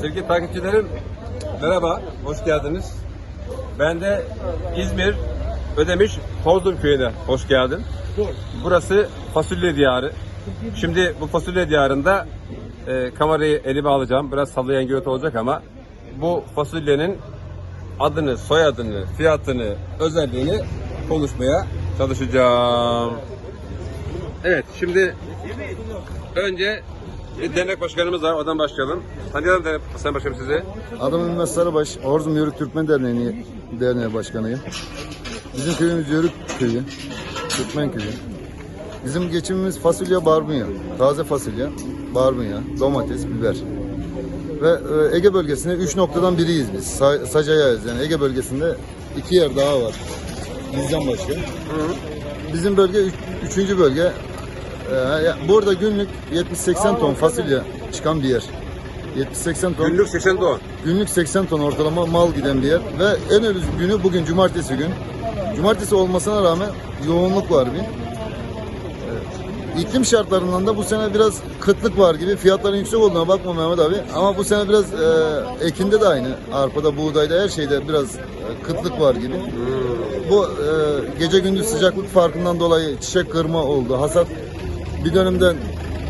Sevgili takipçilerim, merhaba, hoş geldiniz. Ben de İzmir Ödemiş Tozdum köyüne hoş geldin. Burası fasulye diyarı. Şimdi bu fasulye diyarında e, kamerayı elime alacağım. Biraz sallayan görüntü olacak ama bu fasulyenin adını, soyadını, fiyatını, özelliğini konuşmaya çalışacağım. Evet, şimdi önce bir dernek başkanımız var, oradan başlayalım. Tanıyalım dernek Sayın Başkanım sizi. Adım Ünver Sarıbaş, Orzum Yörük Türkmen Derneği, Derneği Başkanıyım. Bizim köyümüz Yörük Köyü, Türkmen Köyü. Bizim geçimimiz fasulye, barbunya, taze fasulye, barbunya, domates, biber. Ve e, Ege bölgesinde üç noktadan biriyiz biz. Sa Sacaya'yız yani Ege bölgesinde iki yer daha var. Bizden başka. Bizim bölge üç- üçüncü bölge. Ee, burada günlük 70-80 ton fasulye çıkan bir yer. 70-80 ton. Günlük 80 doğan. Günlük 80 ton ortalama mal giden bir yer ve en ölü günü bugün cumartesi gün. Cumartesi olmasına rağmen yoğunluk var bir. Ee, İklim şartlarından da bu sene biraz kıtlık var gibi. Fiyatların yüksek olduğuna bakma Mehmet abi. Ama bu sene biraz e, ekinde de aynı. Arpada, buğdayda her şeyde biraz e, kıtlık var gibi. Bu e, gece gündüz sıcaklık farkından dolayı çiçek kırma oldu. Hasat bir dönemden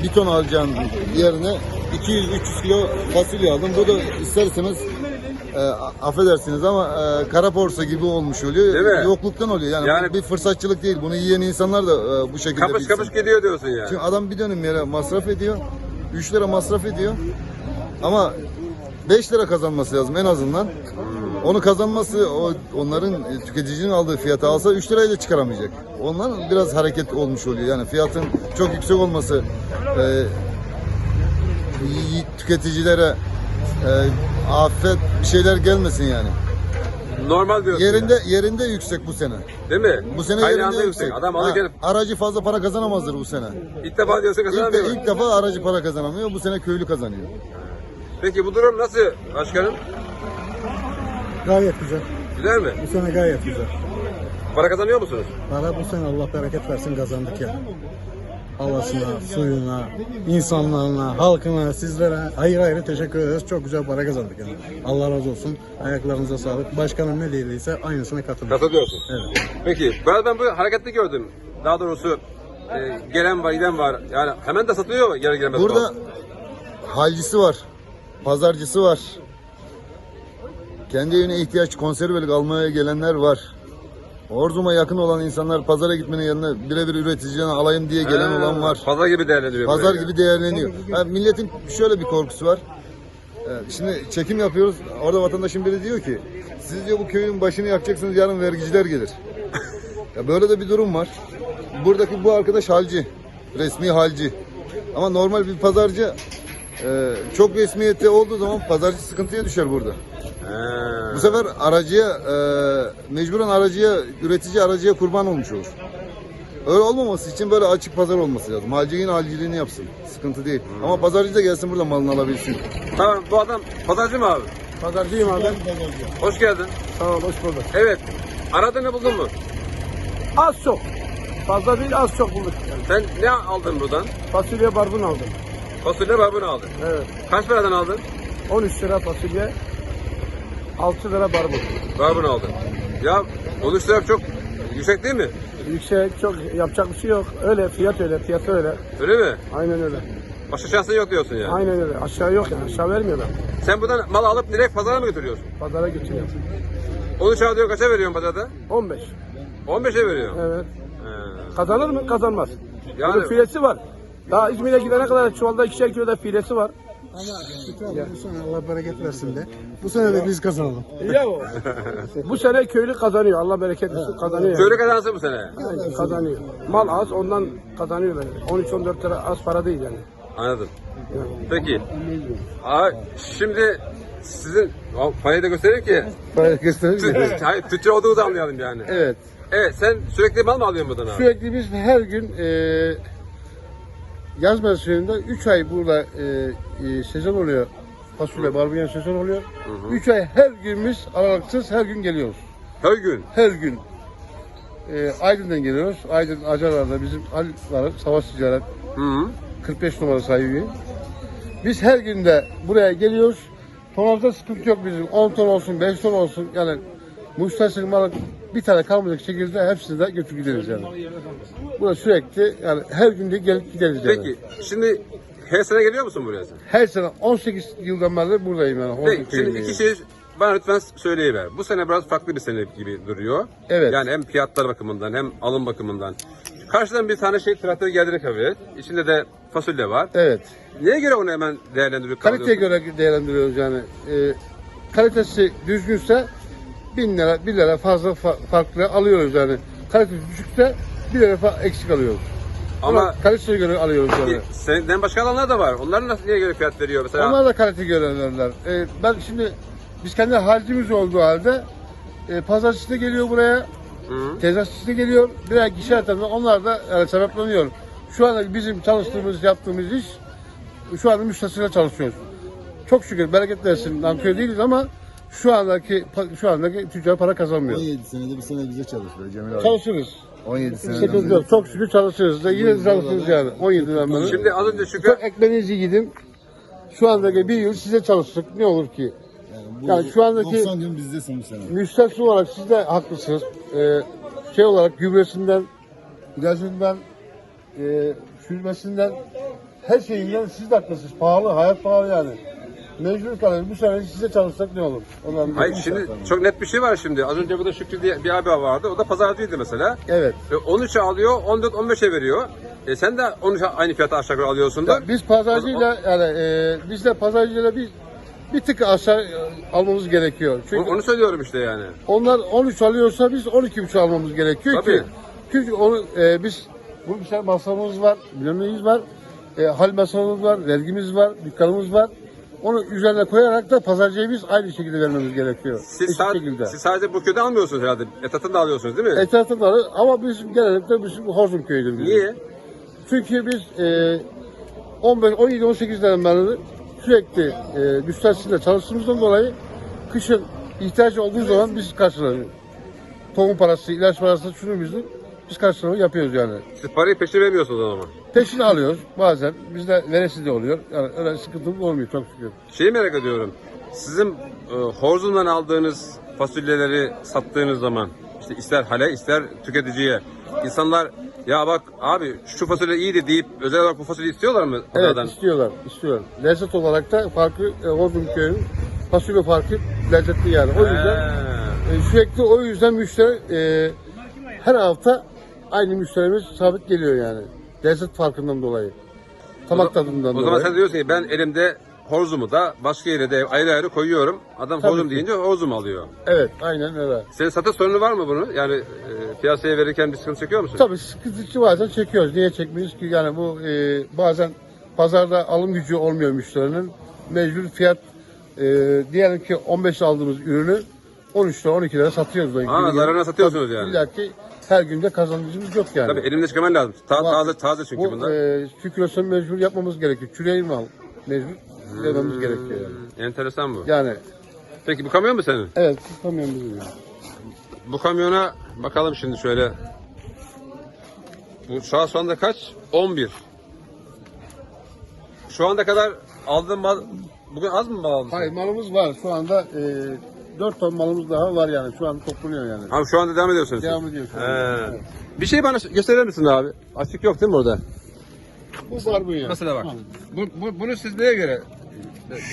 bir ton alacağın yerine 200-300 kilo fasulye aldım. Bu da ister istemez e, affedersiniz ama e, kara borsa gibi olmuş oluyor. Değil mi? Yokluktan oluyor. Yani, Yani- bir fırsatçılık değil. Bunu yiyen insanlar da e, bu şekilde Kapış bilsin. kapış gidiyor diyorsun yani. Çünkü adam bir dönüm yere masraf ediyor. 3 lira masraf ediyor. Ama 5 lira kazanması lazım en azından. Onu kazanması o onların e, tüketicinin aldığı fiyata alsa 3 lirayı da çıkaramayacak. Ondan biraz hareket olmuş oluyor. Yani fiyatın çok yüksek olması e, tüketicilere e, afet bir şeyler gelmesin yani. Normal diyorsun. Yerinde yerinde yüksek bu sene. Değil mi? Bu sene Kaynağında yerinde yüksek. yüksek. Adam Ha, alırken aracı fazla para kazanamazdır bu sene. ilk defa diyorsun İlk, kazanamıyor. ilk defa aracı para kazanamıyor. Bu sene köylü kazanıyor. Peki bu durum nasıl başkanım? Gayet güzel. Güzel mi? Bu sene gayet güzel. Para kazanıyor musunuz? Para bu sene Allah bereket versin kazandık ya. Havasına, suyuna, insanlarına, halkına, sizlere ayrı ayrı teşekkür ederiz. Çok güzel para kazandık yani. Allah razı olsun. Ayaklarınıza sağlık. Başkanım ne dediyse aynısına katılıyor. Katılıyorsun. Evet. Peki ben, ben bu hareketli gördüm. Daha doğrusu e, gelen var giden var. Yani hemen de satılıyor yer gelmez. Burada halcisi var. Pazarcısı var. Kendi evine ihtiyaç konservelik almaya gelenler var. Orzum'a yakın olan insanlar pazara gitmenin yerine birebir üreticiden alayım diye gelen Ha, olan var. Pazar gibi değerlendiriyor. Pazar gibi değerleniyor. Ha, milletin şöyle bir korkusu var. Ee, Şimdi çekim yapıyoruz. Orada vatandaşın biri diyor ki siz diyor bu köyün başını yakacaksınız yarın vergiciler gelir. ya böyle de bir durum var. Buradaki bu arkadaş halci. Resmi halci. Ama normal bir pazarcı e, çok resmiyette olduğu zaman pazarcı sıkıntıya düşer burada. Bu sefer aracıya e, mecburen aracıya üretici aracıya kurban olmuş olur. Öyle olmaması için böyle açık pazar olması lazım. Halci yine halciliğini yapsın. Sıkıntı değil. Ama pazarcı da gelsin burada malını alabilsin. Tamam bu adam pazarcı mı abi? Pazarcıyım abi. Hoş geldin. Sağ ol, hoş bulduk. Evet. Aradığını buldun mu? Az çok. Fazla değil, az çok bulduk. Sen ne aldın buradan? Fasulye barbun aldım. Fasulye barbunu aldın. Evet. Kaç paradan aldın? 13 lira fasulye, 6 lira barbun. Barbunu aldın. Ya 13 lira çok yüksek değil mi? Yüksek, çok yapacak bir şey yok. Öyle, fiyat öyle, fiyatı öyle. Öyle mi? Aynen öyle. Başka şansın yok diyorsun yani. Aynen öyle. Aşağı yok yani. Aşağı vermiyorlar. Sen buradan mal alıp direkt pazara mı götürüyorsun? Pazara götürüyor. 13 lira diyor kaça veriyorsun pazarda? 15. 15'e veriyor. Evet. He. Kazanır mı? Kazanmaz. Yani- Yani filesi var. Daha İzmir'e gidene kadar çuvalda ikişer kiloda filesi var. Allah bereket versin de. Bu sene de biz kazanalım. Ya o. Bu sene köylü kazanıyor. Allah bereket versin. Kazanıyor. Köylü kazansın bu sene. Yani kazanıyor. Mal az ondan kazanıyorlar. 13-14 lira az para değil yani. Anladım. Peki. Aa, şimdi sizin o parayı da göstereyim ki Para gösterir tü- hayır, tüccar olduğunuzu anlayalım yani. Evet. Evet sen sürekli mal mı alıyorsun buradan abi? Sürekli biz her gün e, yaz mevsiminde 3 ay burada e, e, sezon oluyor. Fasulye, barbunya sezon oluyor. 3 ay her gün biz aralıksız her gün geliyoruz. Her gün. Her gün. E, Aydın'dan geliyoruz. Aydın Acarlar'da bizim Halkların Savaş Ticaret Hı -hı. 45 numara sahibi. Biz her günde buraya geliyoruz. Tonajda sıkıntı yok bizim. 10 ton olsun, 5 ton olsun. Yani müşterisi malı bir tane kalmayacak şekilde hepsini de götür gideriz yani. Burada sürekli yani her gün de gelip gideriz yani. Peki şimdi her sene geliyor musun buraya sen? Her sene 18 yıldan beri buradayım yani. Peki şimdi köyündeyim. iki şey bana lütfen söyleyiver. Bu sene biraz farklı bir sene gibi duruyor. Evet. Yani hem fiyatlar bakımından hem alım bakımından. Karşıdan bir tane şey traktör kabul et. İçinde de fasulye var. Evet. Neye göre onu hemen değerlendiriyor? Kaliteye göre değerlendiriyoruz yani. Ee, kalitesi düzgünse 1000 lira, 1 lira fazla fa- farklı alıyoruz yani. Kalitesi düşükse 1 lira eksik alıyoruz. Ama Ama kalitesine göre alıyoruz yani. Senden başka alanlar da var. Onlar nasıl neye göre fiyat veriyor mesela? Onlar da kalite görenler. Ee, ben şimdi biz kendi harcımız olduğu halde e, pazarcısı da geliyor buraya, Hı. tezatçısı da geliyor. Birer kişi tarafından onlar da yani sebepleniyor. Şu anda bizim çalıştığımız, yaptığımız iş şu anda müşterisiyle çalışıyoruz. Çok şükür bereket versin. Nankör değiliz ama şu andaki şu andaki tüccar para kazanmıyor. 17 senede bir sene bize çalışıyor Cemil abi. Çalışırız. 17 Bir seneden sıkıntı yok. Çok şükür çalışırız da yine çalışırız yani. 17'den beri. Şimdi az önce Şükrü Çok ekmeğinizi yedim. Şu andaki bir yıl size çalıştık. Ne olur ki? Yani, bu Yani şu andaki- 90 gün bizdesin bu sene. Müstahsı olarak siz de haklısınız. Ee, şey olarak gübresinden, ilacından, e, sürmesinden, her şeyinden siz de haklısınız. Pahalı, hayat pahalı yani. Mecbur kalıyoruz. Bu sene size çalışsak ne olur? Ondan Hayır şimdi çok net bir şey var şimdi. Az önce burada Şükrü diye bir abi vardı. O da pazarcıydı mesela. Evet. E, 13'e alıyor, 14-15'e veriyor. E, sen de 13'e aynı fiyata aşağı yukarı alıyorsun da. Ya biz pazarcıyla yani e, biz de pazarcıyla bir bir tık aşağı e, almamız gerekiyor. Çünkü onu söylüyorum işte yani. Onlar 13 alıyorsa biz 12,5 almamız gerekiyor Tabii. ki. Çünkü onu e, biz bu bir şey masrafımız var, bilmemiz var. E, hal masrafımız var, vergimiz var, dükkanımız var. Onu üzerine koyarak da pazarcıya biz aynı şekilde vermemiz gerekiyor. Siz, Eşit şekilde. siz sadece bu köyde almıyorsunuz herhalde. Etatını da alıyorsunuz değil mi? Etrafları ama bizim genellikle bizim Horzum köyüdür. bizim. Niye? Çünkü biz e, 15, 17, 18'den beri sürekli e, müstahsille çalıştığımızdan dolayı kışın ihtiyacı olduğu zaman biz karşılıyoruz. Tohum parası, ilaç parası, şunu bizim biz karşılama yapıyoruz yani. Siz parayı peşin vermiyorsunuz o zaman. Peşini alıyoruz bazen. Bizde veresi de oluyor. Yani öyle sıkıntımız olmuyor çok şükür. Şeyi merak ediyorum. Sizin e, Horzum'dan aldığınız fasulyeleri sattığınız zaman işte ister hale ister tüketiciye insanlar ya bak abi şu fasulye iyiydi deyip özel olarak bu fasulyeyi istiyorlar mı? Evet pazardan? istiyorlar, istiyorlar. Lezzet olarak da farkı, e, Ordum köyünün fasulye farkı lezzetli yani. O yüzden He. E, sürekli o yüzden müşteri e, her hafta aynı müşterimiz sabit geliyor yani. Lezzet farkından dolayı. Tabak tadından O dolayı. zaman sen diyorsun ki ben elimde Horzum'u da başka yere de ayrı ayrı koyuyorum. Adam Tabii Horzum ki. deyince Horzum alıyor. Evet, aynen öyle. Senin satış sorunu var mı bunu? Yani e, piyasaya verirken bir sıkıntı çekiyor musun? Tabii sıkıntı bazen çekiyoruz. Niye çekmiyoruz ki? Yani bu e, bazen pazarda alım gücü olmuyor müşterinin. Mecbur fiyat e, diyelim ki 15 aldığımız ürünü 13 lira 12 lira satıyoruz. Ha, zararına satıyorsunuz Tabii, yani. İlla ki her günde kazancımız yok yani. Tabii elimde çıkarman lazım. Ta- Var. taze taze çünkü Bu bunlar. e, sirkülasyon mecbur yapmamız gerekiyor. Çüreği mal mecbur dememiz gerekiyor yani. Enteresan bu. Yani Peki bu kamyon mu senin? evet tutamıyorum bizim yani. Bu kamyona bakalım şimdi şöyle. Bu şu an şu anda kaç? 11. Şu anda kadar aldığın mal bugün az mı mal aldın? Hayır malımız var. Şu anda e, 4 ton malımız daha var yani. Şu an toplanıyor yani. Abi şu anda devam ediyorsunuz. Devam ediyor şu He. anda. Bir şey bana gösterir misin abi? Açık yok değil mi burada? Bu barbunya. Mesela bak. Bu, bu, bunu siz neye göre?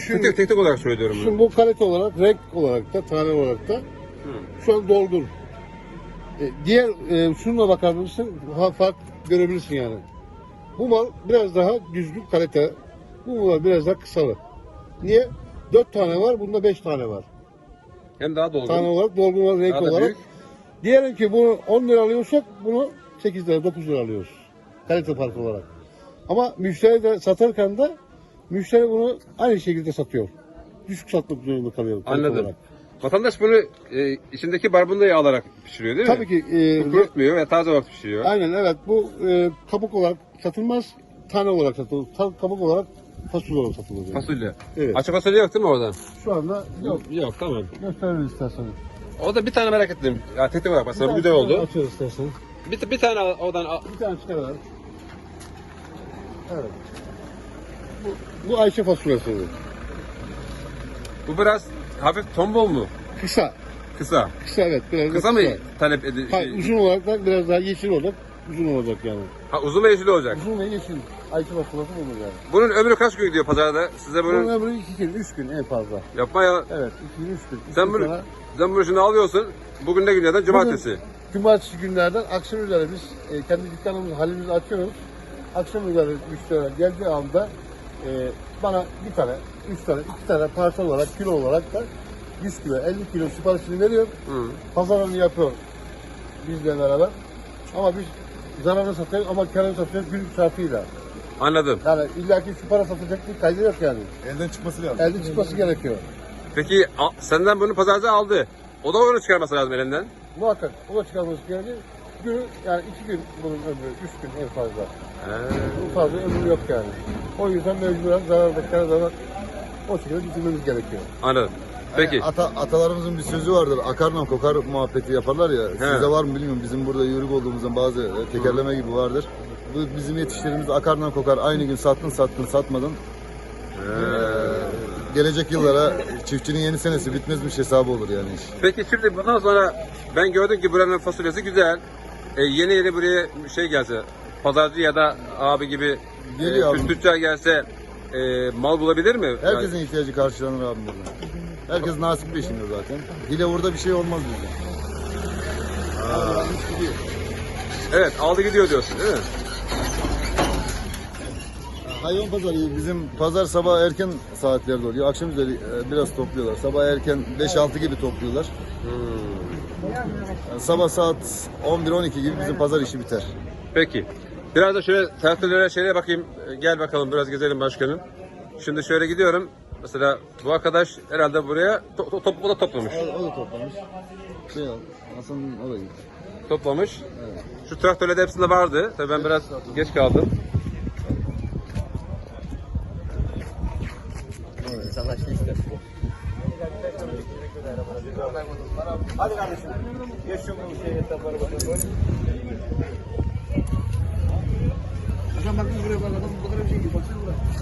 Tek tek, tek tek olarak söylüyorum bunu. Şimdi bu kalite olarak, renk olarak da, tane olarak da şu an dolgun. E, diğer e, şununla bakar mısın? Ha, fark görebilirsin yani. Bu mal biraz daha düzgün kalite. Bu mal biraz daha kısalı. Niye? 4 tane var, bunda 5 tane var. Hem daha dolgun. Tane olarak, dolgun olarak, renk Daha da olarak. büyük. Diyelim ki bunu 10 lira alıyorsak bunu 8 lira, 9 lira alıyoruz. Kalite farkı olarak. Ama müşteri de satarken de müşteri bunu aynı şekilde satıyor. Düşük satmak zorunda kalıyor. kalite Anladım. olarak. Vatandaş bunu e, içindeki barbundayı alarak pişiriyor değil mi? Tabii ki e, kurutmuyor ve taze olarak pişiriyor. aynen evet bu e, kabuk olarak satılmaz. Tane olarak satılır. Ta, kabuk olarak fasulye olarak satılır. Yani. Fasulye. Evet. Açık fasulye yok değil mi oradan? Şu anda yok. Yok tamam. Gösterelim isterseniz. O da bir tane merak ettim. Ya tek tek bu Bir güzel oldu. Açıyoruz isterseniz. Bir, bir tane al- oradan al. Bir tane çıkaralım. Evet. Bu, bu Ayşe fasulyesi. Bu biraz hafif tombul mu? Kısa. Kısa. Kısa evet. Biraz da Kısa mı talep? Hayır, uzun olarak da biraz daha yeşil olacak. Uzun olacak yani. Ha, uzun ve yeşil olacak. Uzun ve yeşil. Ayçi basılması olur yani. Bunun ömrü kaç gün gidiyor pazarda? Size Bunun bunun ömrü iki gün, üç gün en fazla. yapma ya. Evet, iki gün, üç gün. Üç Sen gün bunu, sonra- sen bunu şimdi alıyorsun. Bugün ne günlerden? Cumartesi. Cumartesi günlerden akşam üzeri biz e, kendi dükkanımızı halimizi açıyoruz. Akşam üzeri müşteriler geldiği anda e, bana bir tane, üç tane, iki tane parça olarak, kilo olarak da 100 kilo, 50 kilo siparişini veriyor. Hı. Pazarını yapıyor bizle beraber. Ama biz zararı satıyoruz ama karını satıyoruz günlük şartıyla. Anladım. Yani illaki şu para satacak bir kaydı yok yani. Elden çıkması lazım. Elde çıkması gerekiyor. Peki a- senden bunu pazarcı aldı. O da onu çıkarması lazım elinden. Muhakkak o da çıkarması gerekiyor. Günü yani iki gün bunun ömrü, üç gün en fazla. Bu fazla ömrü yok yani. O yüzden mecburen zararda karda da o şekilde düşünmemiz gerekiyor. Anladım. Peki. Ata, atalarımızın bir sözü vardır. Akarla kokar muhabbeti yaparlar ya. Sizde var mı bilmiyorum. Bizim burada yörük olduğumuzdan bazı e, tekerleme gibi vardır. Bu bizim yetişlerimiz akarla kokar. Aynı gün sattın sattın satmadın. Gelecek yıllara çiftçinin yeni senesi bitmezmiş hesabı olur yani iş. Peki şimdi bundan sonra ben gördüm ki buranın fasulyesi güzel. E, yeni yeni buraya şey gelse, pazarcı ya da abi gibi Geliyor e, abi. tüccar gelse e, mal bulabilir mi? Herkesin ihtiyacı karşılanır abim burada. Herkes nasip peşinde zaten. Hile burada bir şey olmaz bizde. Evet aldı gidiyor diyorsun değil mi? Hayvan pazarı bizim pazar sabah erken saatlerde oluyor. Akşam üzeri e, biraz topluyorlar. Sabah erken 5-6 gibi topluyorlar. Yani sabah saat 11-12 gibi bizim pazar işi biter. Peki. Biraz da şöyle traktörlere şeye bakayım. E, Gel bakalım biraz gezelim başkanım. Şimdi şöyle gidiyorum. Mesela bu arkadaş herhalde buraya to- to- top, o da toplamış. O, o da toplamış. Şey Hasan'ın o da gitti. Toplamış. Şu traktörlerde hepsinde vardı. Tabii ben biraz geç kaldım.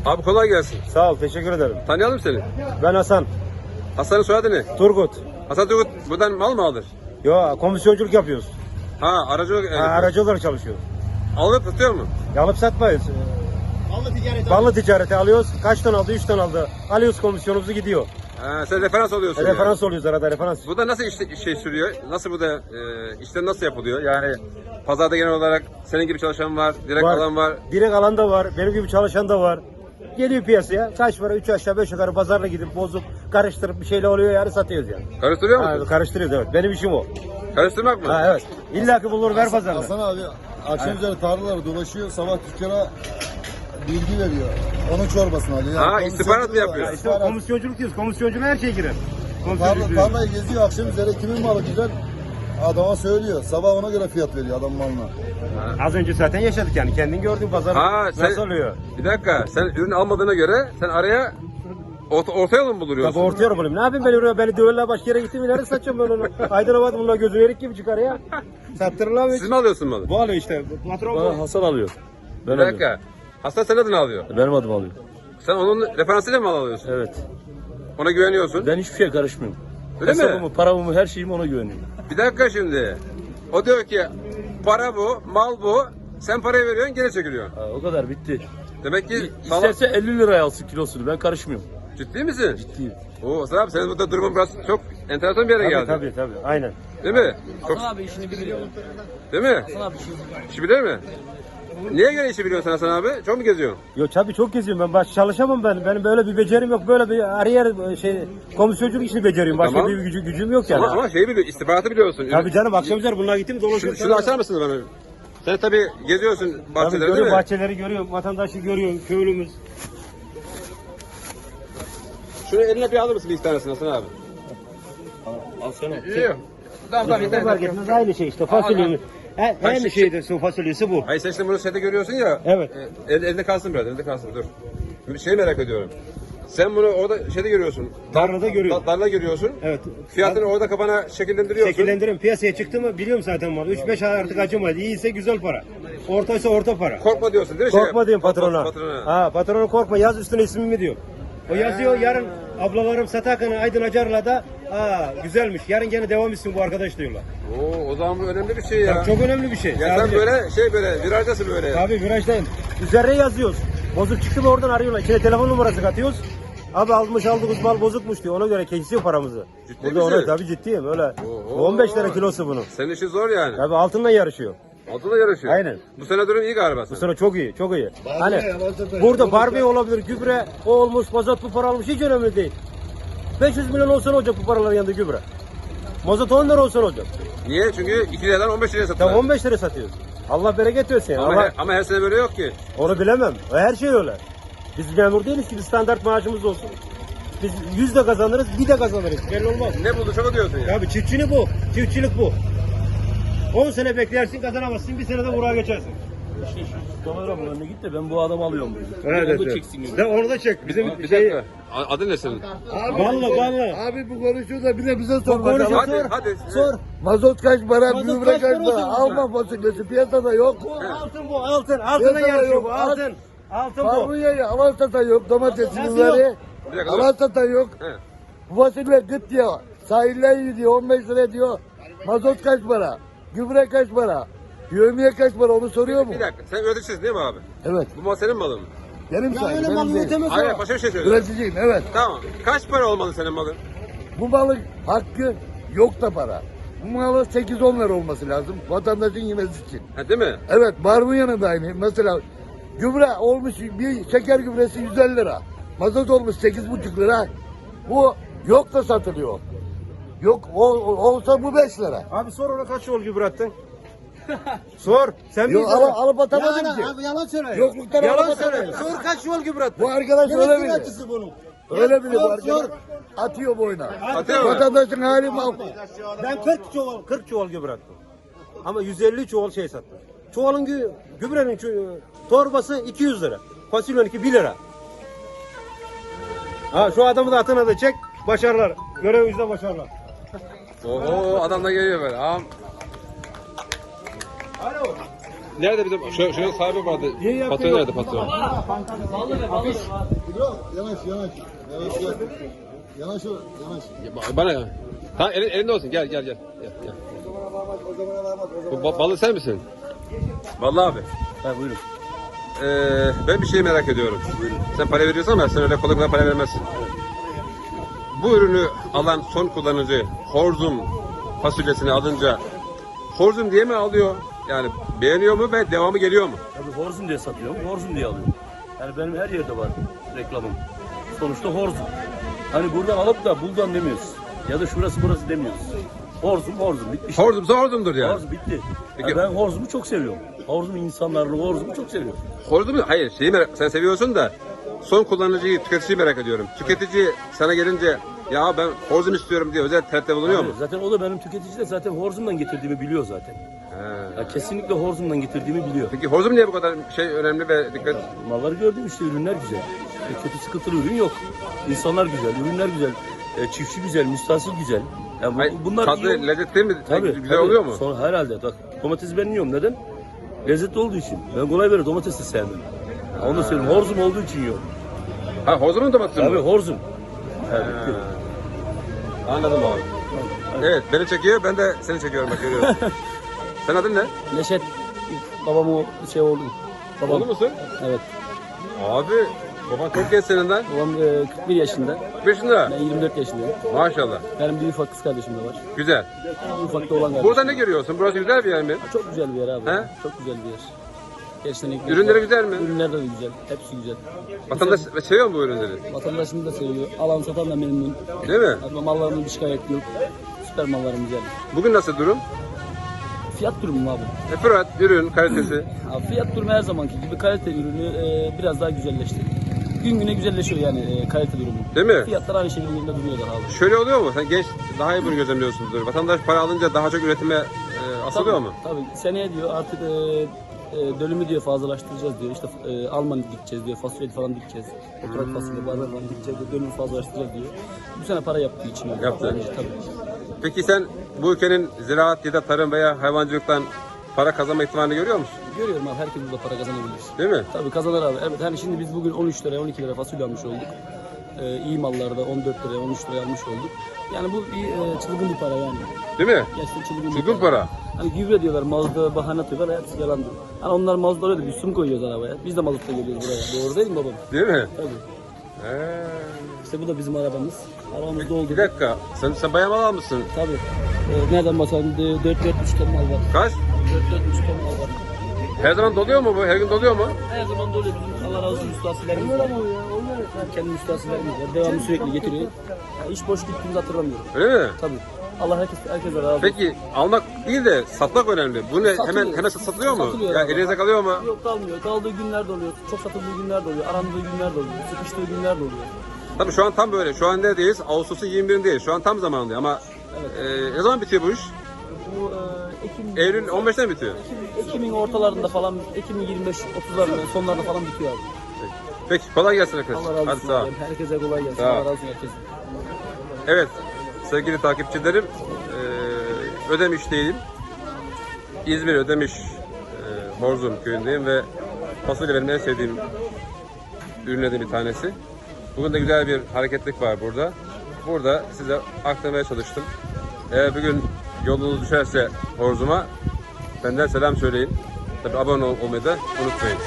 Abi kolay gelsin. Sağ ol, teşekkür ederim. Tanıyalım seni. Ben Hasan, Hasan'ın soyadı ne? Turgut. Hasan Turgut buradan mal mı alır? Yo, komisyonculuk yapıyoruz. Ha aracılık. Ha, aracı olarak çalışıyoruz. Alıp satıyor mu? Yalıp satmayız. Ballı ticareti alıyoruz. Kaç ton aldı? 3 ton aldı. Alıyoruz komisyonumuzu gidiyor. Ha, sen referans alıyorsun. yani. Referans oluyoruz arada referans. Bu da nasıl işte, şey sürüyor? Nasıl bu da e, işler nasıl yapılıyor? Yani pazarda genel olarak senin gibi çalışan var, direkt alan var. Direkt alan da var. Benim gibi çalışan da var. Geliyor piyasaya. Kaç para? 3 aşağı 5 yukarı pazarla gidip bozup karıştırıp bir şeyle oluyor yani satıyoruz yani. Karıştırıyor Ha, musun? karıştırıyoruz evet. Benim işim o. Karıştırmak mı? Ha evet. İlla ki bulur ver pazarda. Hasan abi akşam üzeri tarlalara dolaşıyor. Sabah tüccara bilgi veriyor. Onun çorbasını alıyor. Ha, komisyon istihbarat mı yapıyor? İşte istihbarat. komisyonculuk diyoruz. Komisyonculuğa her şey girer. Tarla, Komisyonculuk. tarlayı geziyor akşam üzeri kimin malı güzel adama söylüyor. Sabah ona göre fiyat veriyor adam malına. Az önce zaten yaşadık yani. Kendin gördün pazar Ha, sen- nasıl oluyor? Bir dakika, sen ürün almadığına göre sen araya orta, orta yolu mu Tabii buluyorsun? orta yolu bulayım. Ne yapayım ben oraya? Beni döverler başka yere gittim. Nerede satacağım ben onu? Aydınlamadım bunlar gözü erik gibi çıkar ya. Sattırırlar mı? Siz mi alıyorsun malı? Bu alıyor işte. bu Patron bu. Hasan alıyor. Ben Bir dakika. Hasan sen adını alıyor. Benim adım alıyor. Sen onun referansıyla mı mal alıyorsun? Evet. Ona güveniyorsun. Ben hiçbir şeye karışmıyorum. Öyle mi? Hesabımı, paramı, her şeyimi ona güveniyorum. Bir dakika şimdi. O diyor ki para bu, mal bu. Sen parayı veriyorsun geri çekiliyorsun. Ha, o kadar bitti. Demek ki sağlam- İsterse 50 liraya alsın kilosunu. Ben karışmıyorum. Ciddi misin? Ciddiyim. Oo Hasan abi senin burada durumun biraz çok enteresan bir yere geldi. tabii tabii. Aynen. Değil mi? Çok... abi işini biliyor. Değil mi? Hasan abi işini biliyor. İşi bilir mi? Niye göre işi biliyorsun Hasan abi? Çok mu geziyorsun? Yo tabii çok geziyorum ben. Baş çalışamam ben. Benim böyle bir becerim yok. Böyle bir ariyer şey komisyonculuk işini beceriyorum. Başka Tamam. bir gücü, gücüm yok yani. Ama, ama şeyi biliyor, istihbaratı biliyorsun. Tabii canım akşam üzeri bunlar gittim Şunu, dolaşıyorum. şunu açar mısın bana? Sen tabii geziyorsun Tabii bahçeleri değil görüyorum mi? bahçeleri görüyorum. Vatandaşı görüyorum. Köylümüz. Şunu eline bir alır mısın bir iki tanesini Hasan abi? Al sana. Yok. Tamam tamam fark etmez aynı şey işte fasulyemiz. Hayır, her şey- şeyde su fasulyesi bu. Hayır sen şimdi bunu şeyde görüyorsun ya. Evet. E, el, elde kalsın biraz, elde kalsın dur. Bir şey merak ediyorum. Sen bunu orada şeyde görüyorsun. Tarlada görüyorum. Da, darla görüyorsun. Evet. Fiyatını orada kafana şekillendiriyorsun. Şekillendiririm. Piyasaya çıktı mı biliyorum zaten mal. 3-5 ay artık acımadı. İyiyse güzel para. Ortaysa orta para. Korkma diyorsun değil mi? Korkma Şey, diyeyim patron- patrona. patrona. Ha patrona korkma yaz üstüne ismimi diyor. O yazıyor yarın ablalarım Sataka'nın Aydın Acar'la da aa güzelmiş. Yarın gene devam etsin bu arkadaş diyorlar. Oo, o zaman bu önemli bir şey ya. Çok önemli bir şey. Ya sen Sadece- böyle şey böyle virajdasın böyle. Abi virajdayım. Üzerine yazıyoruz. Bozuk çıktı mı oradan arıyorlar. İçine telefon numarası katıyoruz. Abi almış aldığımız mal bozukmuş diyor. Ona göre kesiyor paramızı. Ciddi Burada misin? ona tabii ciddiyim öyle. Oo. 15 lira kilosu bunun. Senin işin zor yani. Abi altınla yarışıyor. Altında yarışıyor. Aynen. Bu sene durum iyi galiba Bu senin. sene çok iyi, çok iyi. Hani burada Barbie olabilir, gübre o olmuş, mazot bu para almış hiç önemli değil. 500 milyon olsa ne olacak bu paraların yanında gübre? Mazot 10 lira olsa ne olacak? Niye? Çünkü 2 liradan 15 liraya satıyorlar. Ya 15 lira satıyoruz. Allah bereket versin. Ama, Allah, her, ama her sene böyle yok ki. onu bilemem. Her şey öyle. Biz memur değiliz ki bir standart maaşımız olsun. Biz 100 de kazanırız, bir de kazanırız. Belli olmaz. Ne bulduysak o diyorsun ya. Abi çiftçilik bu. Çiftçilik bu. 10 sene beklersin kazanamazsın. Bir senede vuraya geçersin. İşte şu kameramın önüne git de ben bu adamı alıyorum. Evet, evet. çeksin. gibi. De onu da çek. Bizim Bir şey... dakika. A- Adın ne senin? Ballı ballı. Abi bu konuşuyor da bir de bize sor konuşuyor. Hadi Sor. hadi. Sor. Mazot kaç para, Mazot gübre kaç kaç para para? olsun Alma fasulyesi piyasada yok. Bu altın bu altın. Altına Piyasada yarışıyor yok, bu alt- altın. Altın bu. Barbunya'yı Avansa'da yok, domates Nasıl yok? Bir dakika, dur. Avansa'da yok. He. Bu fasulye gıt diyor. Sahilden gidiyor 15 lira diyor. Mazot kaç para? Gübre kaç para? Yövmiye kaç para onu soruyor mu? Bir dakika. Sen üreticisin değil mi abi? Evet. Bu mal senin malın mı? Benim sayım benim değil. Hayır başka bir şey söylüyorum. Üreticiyim evet. Tamam. Kaç para olmalı senin malın? Bu malın hakkı yok da para. Bu malın 8-10 lira olması lazım vatandaşın yemesi için. Ha, değil mi? Evet barbunya'nın da aynı. Mesela gübre olmuş bir şeker gübresi 150 lira. Mazot olmuş 8,5 lira. Bu yok da satılıyor. Yok o, o- olsa bu 5 lira. Abi sor ona kaç yol gübre attın? sor. Sen Yok al, alıp atamadım ki. yalan söyle. Yokluktan alıp Yalan söyle. atamadım. Sor kaç yol gübre attın? Bu arkadaş öyle bilir. bunun. Öyle bilir bu Sor, arkadaş. sor. Atıyor boyuna. Atıyor mu? Vatandaşın hali mal. Ben 40 çuval 40 çuval gübre attım. Ama 150 çuval şey sattım. Çuvalın gü gübrenin çu- torbası 200 lira. Fasulyeninki 1 lira. Ha şu adamı da atına da çek. Başarılar. Görevinizde başarılar. Oho adam da geliyor böyle. Am. Nerede bizim şu, şunun sahibi vardı. Patron nerede patron? Yok yanaş yanaş. Yanaş gel. Yanaş o yanaş. Ya, Bana Ha elin, elinde olsun gel gel gel. gel, gel. Bu ba- balı sen misin? Vallahi abi. Ha buyurun. Ee, ben bir şey merak ediyorum. Sen para veriyorsun ama sen öyle kolay kolay para vermezsin. Bu ürünü alan son kullanıcı Horzum fasulyesini alınca Horzum diye mi alıyor? Yani beğeniyor mu ve devamı geliyor mu? Tabii horzum diye satıyorum. Horzum diye alıyorum. Yani benim her yerde var reklamım. Sonuçta horzum. Hani buradan alıp da buldan demiyoruz. Ya da şurası burası demiyoruz. Horzum horzum bitmiş. Horzumsa Horzum'dur yani. Horzum bitti. Peki- Ya ben horzumu çok seviyorum. Horzum insanlarını horzumu çok seviyorum. Horzum hayır şeyi merak, sen seviyorsun da son kullanıcıyı tüketiciyi merak ediyorum. Tüketici sana gelince ya ben Horzum istiyorum diye özel talepte bulunuyor mu? Zaten o da benim tüketici de zaten horzumdan getirdiğimi biliyor zaten. He. Ya kesinlikle horzumdan getirdiğimi biliyor. Peki Horzum niye bu kadar şey önemli ve dikkat? Malları gördüm işte ürünler güzel. E, kötü sıkıntılı ürün yok. İnsanlar güzel, ürünler güzel. E, çiftçi güzel, müstahsil güzel. Yani bu- Hayır, bunlar tadı iyi lezzetli mi? Tabii, Güzel tabii. oluyor mu? Sonra herhalde. Bak domatesi ben yiyorum. Neden? Lezzetli olduğu için. Ben kolay böyle domates de sevmem. Onu da söyleyeyim. Horzum olduğu için yiyorum. Ha Horzum'un domatesi mi? Tabii horzum. Evet. Anladım abi. Evet beni çekiyor ben de seni çekiyorum bak görüyorum. Sen adın ne? Neşet babam o şey oldu. Babam. Oğlu musun? Evet. Abi baban çok genç seninden. Babam e, 41 yaşında. 41 yaşında. Ben 24 yaşındayım. Maşallah. Benim bir ufak kız kardeşim de var. Güzel. Ufak da olan kardeşim. Burada ne görüyorsun? Burası güzel bir yer mi? Çok güzel bir yer abi. He? Çok güzel bir yer. Ekmek Ürünleri güzel mi? Ürünler de güzel. Hepsi güzel. Vatandaş seviyor mu bu ürünleri? Vatandaşını da seviyor. Alan satan da memnun. Değil mi? Ama mallarının bir şikayet yok. Süper mallarımız yani. Bugün nasıl durum? Fiyat durumu abi. E, fiyat, ürün, kalitesi. abi. Fiyat durumu her zamanki gibi kalite ürünü e, biraz daha güzelleşti. Gün güne güzelleşiyor yani e, kalite durumu. Değil mi? Fiyatlar aynı şekilde duruyorlar abi. Şöyle oluyor mu? Sen genç daha iyi bunu gözlemliyorsundur. Vatandaş para alınca daha çok üretime e, asılıyor mu? Tabii seneye diyor artık e, e, diyor fazlalaştıracağız diyor. İşte e, Alman dikeceğiz diyor. Fasulye falan dikeceğiz. Oturak fasulye, barbar falan dikeceğiz diyor. Dönümü fazlalaştıracağız diyor. Bu sene para yaptığı için. öyle. Yaptı. Bence, Tabii. Peki sen bu ülkenin ziraat ya da tarım veya hayvancılıktan para kazanma ihtimalini görüyor musun? Görüyorum abi herkes burada para kazanabilir. Değil mi? Tabii kazanır abi. Evet hani şimdi biz bugün 13 liraya 12 lira fasulye almış olduk. E, iyi mallarda 14 liraya 13 liraya almış olduk. Yani bu bir e, çılgın bir para yani. Değil mi? Gerçekten çılgın, bir Çılgın para. Hani gübre diyorlar, mazda bahane atıyorlar, hepsi yalandır. Hani onlar mazda öyle de biz su mu koyuyoruz arabaya? Biz de mazotla geliyoruz buraya. Doğru değil mi babam? Değil mi? Tabii. He. İşte bu da bizim arabamız. Arabamız doldu. Bir dakika. Sen, sen bayağı mal almışsın. Tabii. Ee, nereden bakalım? 4 4 3 ton mal var. Kaç? 4 4 3 ton mal var. Her zaman doluyor mu bu? Her gün doluyor mu? Her zaman öyle bizim Allah razı olsun üstasilerimiz var. Kendi üstasilerimiz var. Devamlı sürekli getiriyor. Yani iş boş gittiğimizi hatırlamıyorum. Öyle mi? Tabii. Allah herkes herkese razı olsun. Peki almak değil de satmak önemli. Bu ne? Satılıyor. Hemen hemen satılıyor mu? Satılıyor ya abi. elinize kalıyor mu? Yok kalmıyor. Kaldığı günler de oluyor. Çok satıldığı günler de oluyor. Arandığı günler de oluyor. Sıkıştığı günler de oluyor. Tabii şu an tam böyle. Şu an neredeyiz? Ağustos'un 21'indeyiz. Şu an tam zamanında ama e, ne zaman bitiyor bu iş? Bu e, Ekim, Eylül 15'ten bitiyor. Ekim, Ekim'in ortalarında falan, Ekim'in 25-30'larında sonlarda falan bitiyor abi. Peki kolay gelsin arkadaşlar. Allah razı Hadi olsun. sağ ol. Herkese kolay gelsin. Sağ ol. Allah razı olsun herkese. Evet sevgili takipçilerim e, Ödemiş'teyim. İzmir Ödemiş e, Horzum köyündeyim ve fasulye benim en sevdiğim ürünlerden bir tanesi. Bugün de güzel bir hareketlik var burada. Burada size aktarmaya çalıştım. Eğer bugün yolunuz düşerse Horzum'a benden selam söyleyin. Tabi abone ol- olmayı da unutmayın.